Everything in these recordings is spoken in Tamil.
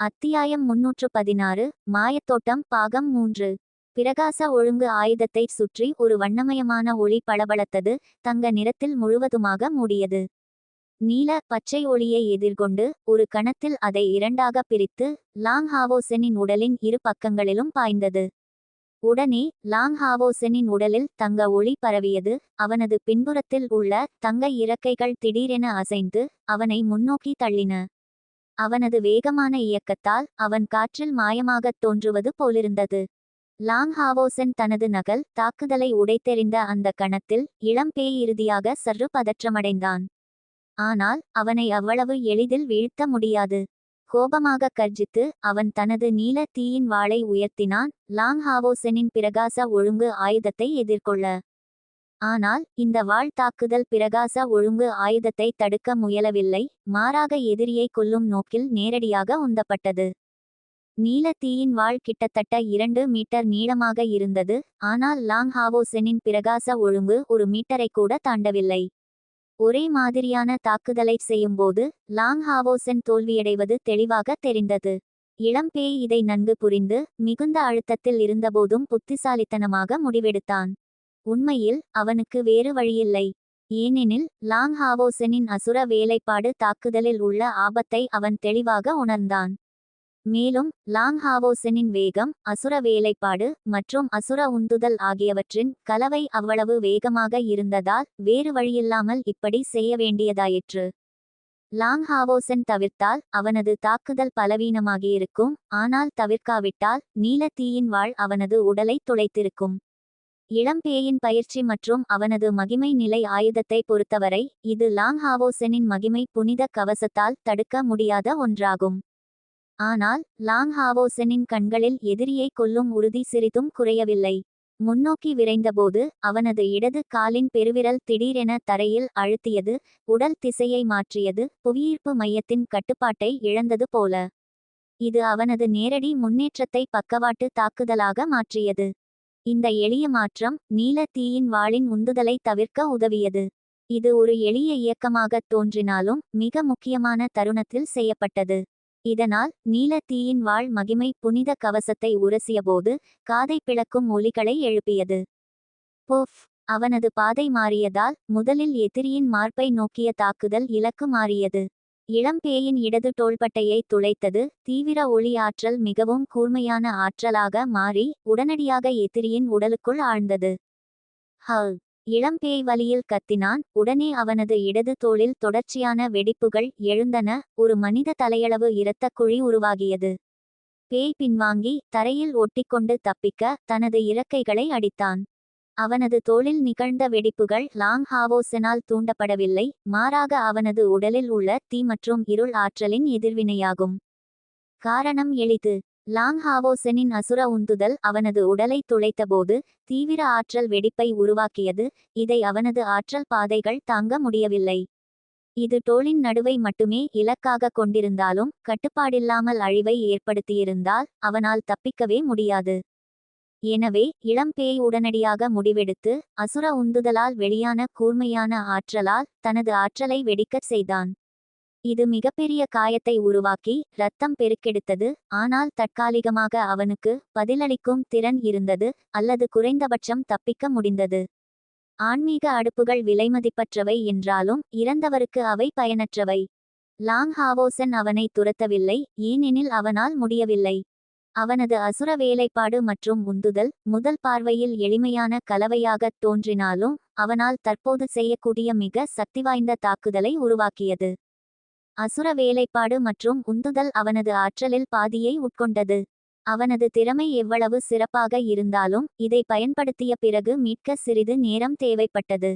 அத்தியாயம் முன்னூற்று பதினாறு மாயத்தோட்டம் பாகம் மூன்று. பிரகாச ஒழுங்கு ஆயுதத்தை சுற்றி ஒரு வண்ணமயமான ஒளி பளபளத்தது தங்க நிறத்தில் முழுவதுமாக மூடியது. நீல பச்சை ஒளியை எதிர்கொண்டு ஒரு கணத்தில் அதை இரண்டாக பிரித்து லாங் ஹாவோசெனின் உடலின் இரு பக்கங்களிலும் பாய்ந்தது. உடனே லாங் ஹாவோசெனின் உடலில் தங்க ஒளி பரவியது. அவனது பின்புறத்தில் உள்ள தங்க இறக்கைகள் திடீரென அசைந்து அவனை முன்னோக்கி தள்ளின. அவனது வேகமான இயக்கத்தால் அவன் காற்றில் மாயமாகத் தோன்றுவது போலிருந்தது. லாங் ஹாவோசன் தனது நகல் தாக்குதலை உடைத்தெறிந்த அந்த கணத்தில் இளம் பேய் இறுதியாக சற்று பதற்றமடைந்தான். ஆனால் அவனை அவ்வளவு எளிதில் வீழ்த்த முடியாது. கோபமாக கர்ஜித்து அவன் தனது நீல தீயின் வாளை உயர்த்தினான். லாங் ஹாவோசனின் பிரகாச ஒழுங்கு ஆயுதத்தை எதிர்கொள்ள ஆனால் இந்த வாள் தாக்குதல் பிரகாச ஒழுங்கு ஆயுதத்தை தடுக்க முயலவில்லை மாறாக எதிரியை கொல்லும் நோக்கில் நேரடியாக உந்தப்பட்டது. நீலத்தீயின் தீயின் வாள் கிட்டத்தட்ட இரண்டு மீட்டர் நீளமாக இருந்தது ஆனால் லாங் ஹாவோசெனின் பிரகாச ஒழுங்கு ஒரு மீட்டரை கூட தாண்டவில்லை. ஒரே மாதிரியான தாக்குதலை செய்யும்போது லாங் ஹாவோசென் தோல்வியடைவது தெளிவாக தெரிந்தது. இளம்பேய் இதை நன்கு புரிந்து மிகுந்த அழுத்தத்தில் இருந்தபோதும் புத்திசாலித்தனமாக முடிவெடுத்தான். உண்மையில் அவனுக்கு வேறு வழியில்லை. ஏனெனில் லாங் ஹாவோசனின் அசுர வேலைப்பாடு தாக்குதலில் உள்ள ஆபத்தை அவன் தெளிவாக உணர்ந்தான். மேலும் லாங் ஹாவோசனின் வேகம் அசுர வேலைப்பாடு மற்றும் அசுர உந்துதல் ஆகியவற்றின் கலவை அவ்வளவு வேகமாக இருந்ததால் வேறு வழியில்லாமல் இப்படி செய்ய வேண்டியதாயிற்று. லாங் ஹாவோசன் தவிர்த்தால் அவனது தாக்குதல் பலவீனமாகியிருக்கும் ஆனால் தவிர்க்காவிட்டால் நீல தீயின் வாழ் அவனது உடலை துளைத்திருக்கும். இளம்பேயின் பயிற்சி மற்றும் அவனது மகிமை நிலை ஆயுதத்தை பொறுத்தவரை இது லாங் ஹாவோசனின் மகிமை புனித கவசத்தால் தடுக்க முடியாத ஒன்றாகும். ஆனால் லாங் ஹாவோசனின் கண்களில் எதிரியை கொல்லும் உறுதி சிறிதும் குறையவில்லை. முன்னோக்கி விரைந்தபோது அவனது இடது காலின் பெருவிரல் திடீரென தரையில் அழுத்தியது உடல் திசையை மாற்றியது புவியீர்ப்பு மையத்தின் கட்டுப்பாட்டை இழந்தது போல. இது அவனது நேரடி முன்னேற்றத்தை பக்கவாட்டு தாக்குதலாக மாற்றியது. இந்த எளிய மாற்றம் நீல தீயின் வாளின் உந்துதலை தவிர்க்க உதவியது. இது ஒரு எளிய இயக்கமாகத் தோன்றினாலும் மிக முக்கியமான தருணத்தில் செய்யப்பட்டது. இதனால் நீல தீயின் வாழ் மகிமை புனித கவசத்தை உரசியபோது காதை பிளக்கும் ஒலிகளை எழுப்பியது. புஃப்! அவனது பாதை மாறியதால் முதலில் எதிரியின் மார்பை நோக்கிய தாக்குதல் இலக்கு மாறியது. இளம்பேயின் இடது தோள்பட்டையை துளைத்தது. தீவிர ஒளி ஆற்றல் மிகவும் கூர்மையான ஆற்றலாக மாறி உடனடியாக எதிரியின் உடலுக்குள் ஆழ்ந்தது. ஹல் இளம்பேய் வலியில் கத்தினான். உடனே அவனது இடது தோளில் தொடர்ச்சியான வெடிப்புகள் எழுந்தன. ஒரு மனித தலையளவு இரத்த குழி உருவாகியது. பேய் பின்வாங்கி தரையில் ஒட்டிக்கொண்டு தப்பிக்க தனது இறக்கைகளை அடித்தான். அவனது தோளில் நிகழ்ந்த வெடிப்புகள் லாங் ஹாவோசனால் தூண்டப்படவில்லை மாறாக அவனது உடலில் உள்ள தீ மற்றும் இருள் ஆற்றலின் எதிர்வினையாகும். காரணம் எளிது. லாங் ஹாவோசனின் அசுர உந்துதல் அவனது உடலை துளைத்தபோது தீவிர ஆற்றல் வெடிப்பை உருவாக்கியது இதை அவனது ஆற்றல் பாதைகள் தாங்க முடியவில்லை. இது டோலின் நடுவை மட்டுமே இலக்காக கொண்டிருந்தாலும் கட்டுப்பாடில்லாமல் அழிவை ஏற்படுத்தியிருந்தால் அவனால் தப்பிக்கவே முடியாது. எனவே இளம்பேய் உடனடியாக முடிவெடுத்து அசுர உந்துதலால் வெளியான கூர்மையான ஆற்றலால் தனது ஆற்றலை வெடிக்கச் செய்தான். இது மிகப்பெரிய காயத்தை உருவாக்கி ரத்தம் பெருக்கெடுத்தது ஆனால் தற்காலிகமாக அவனுக்கு பதிலளிக்கும் திறன் இருந்தது அல்லது குறைந்தபட்சம் தப்பிக்க முடிந்தது. ஆன்மீக அடுப்புகள் விலைமதிப்பற்றவை என்றாலும் இறந்தவருக்கு அவை பயனற்றவை. லாங் ஹாவோசன் அவனை துரத்தவில்லை ஏனெனில் அவனால் முடியவில்லை. அவனது அசுர வேலைப்பாடு மற்றும் உந்துதல் முதல் பார்வையில் எளிமையான கலவையாகத் தோன்றினாலும் அவனால் தற்போது செய்யக்கூடிய மிக சக்திவாய்ந்த தாக்குதலை உருவாக்கியது. அசுர வேலைப்பாடு மற்றும் உந்துதல் அவனது ஆற்றலில் பாதியை உட்கொண்டது. அவனது திறமை எவ்வளவு சிறப்பாக இருந்தாலும் இதை பயன்படுத்திய பிறகு மீட்க சிறிது நேரம் தேவைப்பட்டது.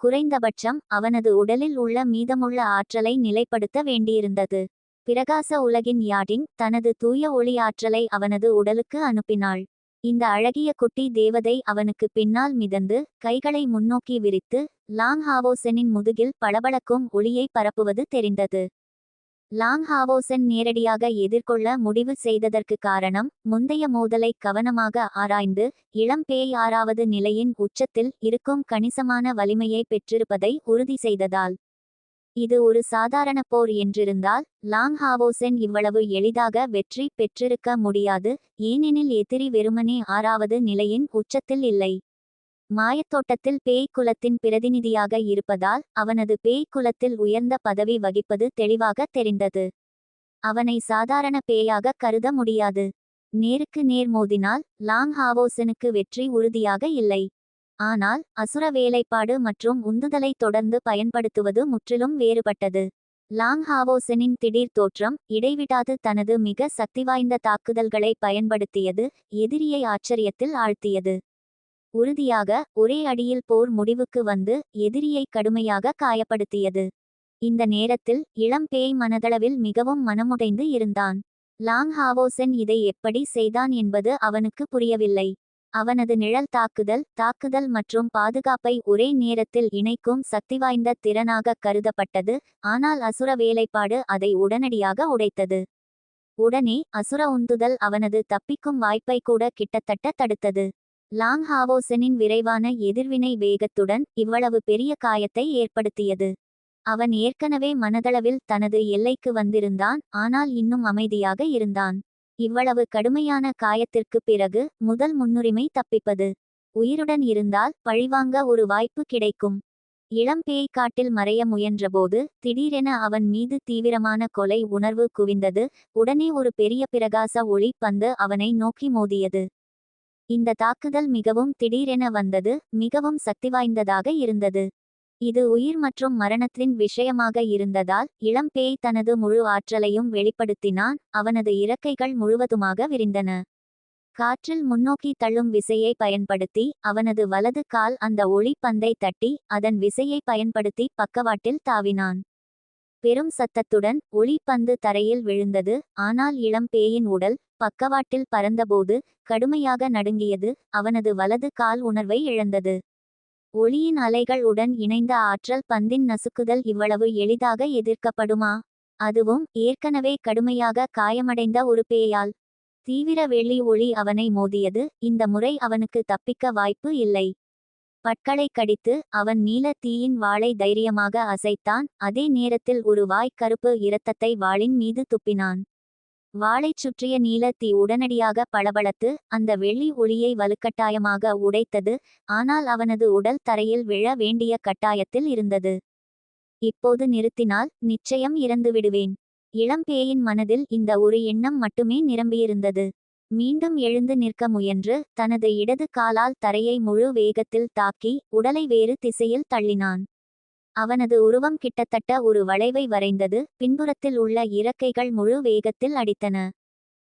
குறைந்தபட்சம் அவனது உடலில் உள்ள மீதமுள்ள ஆற்றலை நிலைப்படுத்த வேண்டியிருந்தது. பிரகாச உலகின் யாடிங் தனது தூய ஒளி ஆற்றலை அவனது உடலுக்கு அனுப்பினாள். இந்த அழகிய குட்டி தேவதை அவனுக்கு பின்னால் மிதந்து கைகளை முன்னோக்கி விரித்து லாங் ஹாவோசனின் முதுகில் பளபளக்கும் ஒளியை பரப்புவது தெரிந்தது. லாங் ஹாவோசன் நேரடியாக எதிர்கொள்ள முடிவு செய்ததற்கு காரணம் முந்தைய மோதலை கவனமாக ஆராய்ந்து இளம் பேய் ஆறாவது நிலையின் உச்சத்தில் இருக்கும் கணிசமான வலிமையை பெற்றிருப்பதை உறுதி செய்ததால். இது ஒரு சாதாரண போர் என்றிருந்தால் லாங் ஹாவோசென் இவ்வளவு எளிதாக வெற்றி பெற்றிருக்க முடியாது ஏனெனில் எதிரி வெறுமனே ஆறாவது நிலையின் உச்சத்தில் இல்லை. மாயத்தோட்டத்தில் பேய் குலத்தின் பிரதிநிதியாக இருப்பதால் அவனது பேய் குலத்தில் உயர்ந்த பதவி வகிப்பது தெளிவாக தெரிந்தது. அவனை சாதாரண பேயாக கருத முடியாது. நேருக்கு நேர் மோதினால் லாங் ஹாவோசனுக்கு வெற்றி உறுதியாக இல்லை. ஆனால் அசுர வேலைப்பாடு மற்றும் உந்துதலை தொடர்ந்து பயன்படுத்துவது முற்றிலும் வேறுபட்டது. லாங் ஹாவோசனின் திடீர் தோற்றம் இடைவிடாது தனது மிக சக்திவாய்ந்த தாக்குதல்களை பயன்படுத்தியது எதிரியை ஆச்சரியத்தில் ஆழ்த்தியது. உறுதியாக ஒரே அடியில் போர் முடிவுக்கு வந்து எதிரியை கடுமையாக காயப்படுத்தியது. இந்த நேரத்தில் இளம் பேய் மனதளவில் மிகவும் மனமுடைந்து இருந்தான். லாங் ஹாவோசன் இதை எப்படி செய்தான் என்பது அவனுக்கு புரியவில்லை. அவனது நிழல் தாக்குதல் தாக்குதல் மற்றும் பாதுகாப்பை ஒரே நேரத்தில் இணைக்கும் சக்திவாய்ந்த திறனாக கருதப்பட்டது ஆனால் அசுர வேலைப்பாடு அதை உடனடியாக உடைத்தது. உடனே அசுர உந்துதல் அவனது தப்பிக்கும் வாய்ப்பை கூட கிட்டத்தட்ட தடுத்தது. லாங் ஹாவோசனின் விரைவான எதிர்வினை வேகத்துடன் இவ்வளவு பெரிய காயத்தை ஏற்படுத்தியது. அவன் ஏற்கனவே மனதளவில் தனது எல்லைக்கு வந்திருந்தான் ஆனால் இன்னும் அமைதியாக இருந்தான். இவ்வளவு கடுமையான காயத்திற்கு பிறகு முதல் முன்னுரிமை தப்பிப்பது. உயிருடன் இருந்தால் பழிவாங்க ஒரு வாய்ப்பு கிடைக்கும். இளம் காட்டில் மறைய முயன்றபோது திடீரென அவன் மீது தீவிரமான கொலை உணர்வு குவிந்தது. உடனே ஒரு பெரிய பிரகாச ஒளி பந்து அவனை நோக்கி மோதியது. இந்த தாக்குதல் மிகவும் திடீரென வந்தது. மிகவும் சக்திவாய்ந்ததாக இருந்தது. இது உயிர் மற்றும் மரணத்தின் விஷயமாக இருந்ததால் இளம்பேய் தனது முழு ஆற்றலையும் வெளிப்படுத்தினான் அவனது இறக்கைகள் முழுவதுமாக விரிந்தன. காற்றில் முன்னோக்கி தள்ளும் விசையை பயன்படுத்தி அவனது வலது கால் அந்த ஒளி பந்தை தட்டி அதன் விசையை பயன்படுத்தி பக்கவாட்டில் தாவினான். பெரும் சத்தத்துடன் ஒளி பந்து தரையில் விழுந்தது ஆனால் இளம்பேயின் உடல் பக்கவாட்டில் பறந்தபோது கடுமையாக நடுங்கியது அவனது வலது கால் உணர்வை இழந்தது. ஒளியின் அலைகள் உடன் இணைந்த ஆற்றல் பந்தின் நசுக்குதல் இவ்வளவு எளிதாக எதிர்க்கப்படுமா? அதுவும் ஏற்கனவே கடுமையாக காயமடைந்த ஒரு பேயால். தீவிர வெள்ளி ஒளி அவனை மோதியது. இந்த முறை அவனுக்கு தப்பிக்க வாய்ப்பு இல்லை. பட்களை கடித்து அவன் நீல தீயின் வாளை தைரியமாக அசைத்தான். அதே நேரத்தில் ஒரு வாய்க்கருப்பு இரத்தத்தை வாளின் மீது துப்பினான். வாளைச் சுற்றிய நீல தீ உடனடியாக பளபளத்து அந்த வெள்ளி ஒளியை வலுக்கட்டாயமாக உடைத்தது ஆனால் அவனது உடல் தரையில் விழ வேண்டிய கட்டாயத்தில் இருந்தது. இப்போது நிறுத்தினால் நிச்சயம் இறந்து விடுவேன் இளம்பேயின் மனதில் இந்த ஒரு எண்ணம் மட்டுமே நிரம்பியிருந்தது. மீண்டும் எழுந்து நிற்க முயன்று தனது இடது காலால் தரையை முழு வேகத்தில் தாக்கி உடலை வேறு திசையில் தள்ளினான். அவனது உருவம் கிட்டத்தட்ட ஒரு வளைவை வரைந்தது பின்புறத்தில் உள்ள இறக்கைகள் முழு வேகத்தில் அடித்தன.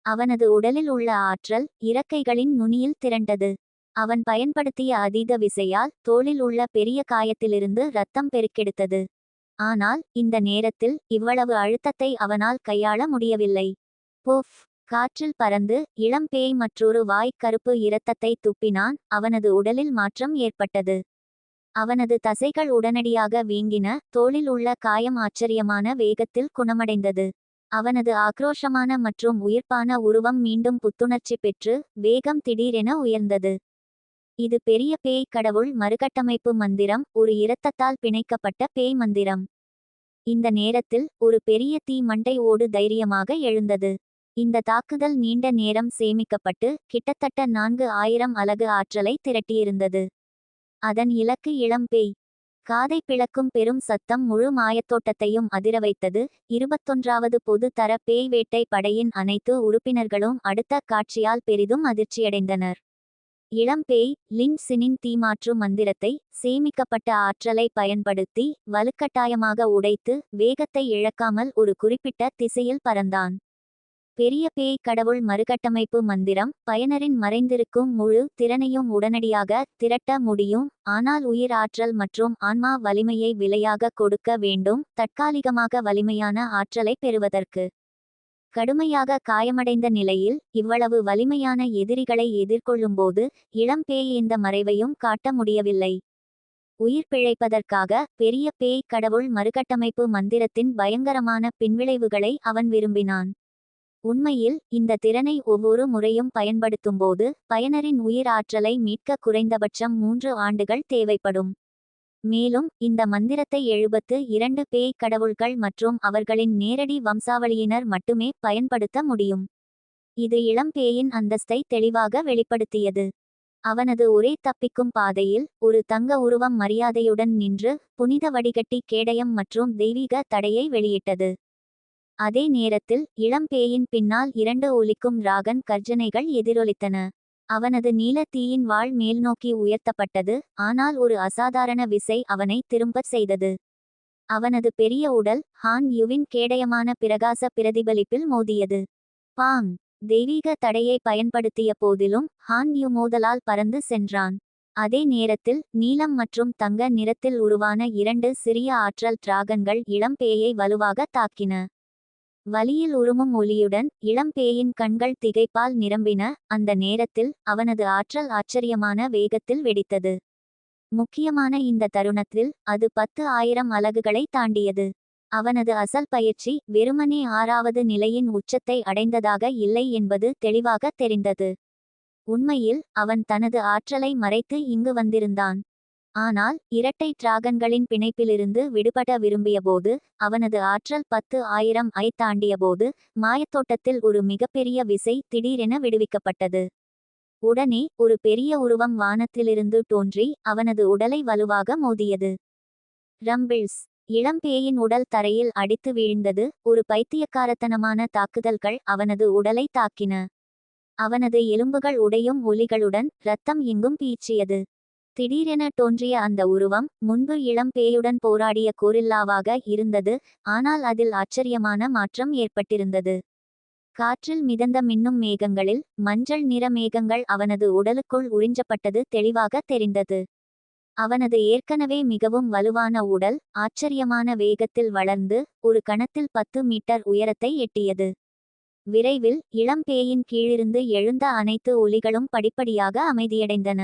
அவனது உடலில் உள்ள ஆற்றல் இறக்கைகளின் நுனியில் திரண்டது. அவன் பயன்படுத்திய அதீத விசையால் தோளில் உள்ள பெரிய காயத்திலிருந்து ரத்தம் பெருக்கெடுத்தது. ஆனால் இந்த நேரத்தில் இவ்வளவு அழுத்தத்தை அவனால் கையாள முடியவில்லை. போஃப்! காற்றில் பறந்து இளம்பேய் மற்றொரு வாய்க்கருப்பு இரத்தத்தை துப்பினான். அவனது உடலில் மாற்றம் ஏற்பட்டது. அவனது தசைகள் உடனடியாக வீங்கின தோளில் உள்ள காயம் ஆச்சரியமான வேகத்தில் குணமடைந்தது. அவனது ஆக்ரோஷமான மற்றும் உயிர்ப்பான உருவம் மீண்டும் புத்துணர்ச்சி பெற்று வேகம் திடீரென உயர்ந்தது. இது பெரிய பேய் கடவுள் மறுகட்டமைப்பு மந்திரம் ஒரு இரத்தத்தால் பிணைக்கப்பட்ட பேய் மந்திரம். இந்த நேரத்தில் ஒரு பெரிய தீ மண்டை ஓடு தைரியமாக எழுந்தது. இந்த தாக்குதல் நீண்ட நேரம் சேமிக்கப்பட்டு கிட்டத்தட்ட நான்கு ஆயிரம் அலகு ஆற்றலை திரட்டியிருந்தது. அதன் இலக்கு இளம்பேய் காதை பிளக்கும் பெரும் சத்தம் முழு மாயத்தோட்டத்தையும் அதிர வைத்தது இருபத்தொன்றாவது பொது தர பேய் வேட்டை படையின் அனைத்து உறுப்பினர்களும் அடுத்த காட்சியால் பெரிதும் அதிர்ச்சியடைந்தனர். இளம்பேய் லின்சினின் லின் சினின் தீமாற்று மந்திரத்தை சேமிக்கப்பட்ட ஆற்றலை பயன்படுத்தி வலுக்கட்டாயமாக உடைத்து வேகத்தை இழக்காமல் ஒரு குறிப்பிட்ட திசையில் பறந்தான். பெரிய பேய் கடவுள் மறுகட்டமைப்பு மந்திரம் பயனரின் மறைந்திருக்கும் முழு திறனையும் உடனடியாக திரட்ட முடியும். ஆனால் உயிர் ஆற்றல் மற்றும் ஆன்மா வலிமையை விலையாக கொடுக்க வேண்டும். தற்காலிகமாக வலிமையான ஆற்றலை பெறுவதற்கு கடுமையாக காயமடைந்த நிலையில் இவ்வளவு வலிமையான எதிரிகளை எதிர்கொள்ளும்போது இளம் பேய் இந்த மறைவையும் காட்ட முடியவில்லை. உயிர் பிழைப்பதற்காக பெரிய பேய் கடவுள் மறுகட்டமைப்பு மந்திரத்தின் பயங்கரமான பின்விளைவுகளை அவன் விரும்பினான். உண்மையில் இந்த திறனை ஒவ்வொரு முறையும் பயன்படுத்தும்போது பயனரின் உயிர் ஆற்றலை மீட்க குறைந்தபட்சம் மூன்று ஆண்டுகள் தேவைப்படும். மேலும் இந்த மந்திரத்தை எழுபத்து இரண்டு பேய் கடவுள்கள் மற்றும் அவர்களின் நேரடி வம்சாவளியினர் மட்டுமே பயன்படுத்த முடியும். இது இளம் பேயின் அந்தஸ்தை தெளிவாக வெளிப்படுத்தியது. அவனது ஒரே தப்பிக்கும் பாதையில் ஒரு தங்க உருவம் மரியாதையுடன் நின்று புனித வடிகட்டி கேடயம் மற்றும் தெய்வீக தடையை வெளியிட்டது. அதே நேரத்தில் இளம்பேயின் பின்னால் இரண்டு ஒலிக்கும் ராகன் கர்ஜனைகள் எதிரொலித்தன. அவனது நீல தீயின் வாள் மேல்நோக்கி உயர்த்தப்பட்டது ஆனால் ஒரு அசாதாரண விசை அவனை திரும்பச் செய்தது. அவனது பெரிய உடல் ஹான் யுவின் கேடயமான பிரகாச பிரதிபலிப்பில் மோதியது. பாங்! தெய்வீக தடையை பயன்படுத்திய போதிலும் ஹான் யு மோதலால் பறந்து சென்றான். அதே நேரத்தில் நீலம் மற்றும் தங்க நிறத்தில் உருவான இரண்டு சிறிய ஆற்றல் டிராகன்கள் இளம்பேயை வலுவாக தாக்கின. வலியில் உருமும் ஒளியுடன் இளம்பேயின் கண்கள் திகைப்பால் நிரம்பின அந்த நேரத்தில் அவனது ஆற்றல் ஆச்சரியமான வேகத்தில் வெடித்தது. முக்கியமான இந்த தருணத்தில் அது பத்து ஆயிரம் அலகுகளை தாண்டியது. அவனது அசல் பயிற்சி வெறுமனே ஆறாவது நிலையின் உச்சத்தை அடைந்ததாக இல்லை என்பது தெளிவாக தெரிந்தது. உண்மையில் அவன் தனது ஆற்றலை மறைத்து இங்கு வந்திருந்தான். ஆனால் இரட்டை டிராகன்களின் பிணைப்பிலிருந்து விடுபட விரும்பியபோது அவனது ஆற்றல் பத்து ஆயிரம் ஐ தாண்டியபோது மாயத்தோட்டத்தில் ஒரு மிகப்பெரிய விசை திடீரென விடுவிக்கப்பட்டது. உடனே ஒரு பெரிய உருவம் வானத்திலிருந்து தோன்றி அவனது உடலை வலுவாக மோதியது. ரம்பிள்ஸ். இளம்பேயின் உடல் தரையில் அடித்து வீழ்ந்தது ஒரு பைத்தியக்காரத்தனமான தாக்குதல்கள் அவனது உடலை தாக்கின. அவனது எலும்புகள் உடையும் ஒலிகளுடன் இரத்தம் எங்கும் பீச்சியது. திடீரென தோன்றிய அந்த உருவம் முன்பு இளம் பேயுடன் போராடிய கோரில்லாவாக இருந்தது ஆனால் அதில் ஆச்சரியமான மாற்றம் ஏற்பட்டிருந்தது. காற்றில் மிதந்த மின்னும் மேகங்களில் மஞ்சள் நிற மேகங்கள் அவனது உடலுக்குள் உறிஞ்சப்பட்டது தெளிவாக தெரிந்தது. அவனது ஏற்கனவே மிகவும் வலுவான உடல் ஆச்சரியமான வேகத்தில் வளர்ந்து ஒரு கணத்தில் பத்து மீட்டர் உயரத்தை எட்டியது. விரைவில் இளம்பேயின் கீழிருந்து எழுந்த அனைத்து ஒலிகளும் படிப்படியாக அமைதியடைந்தன.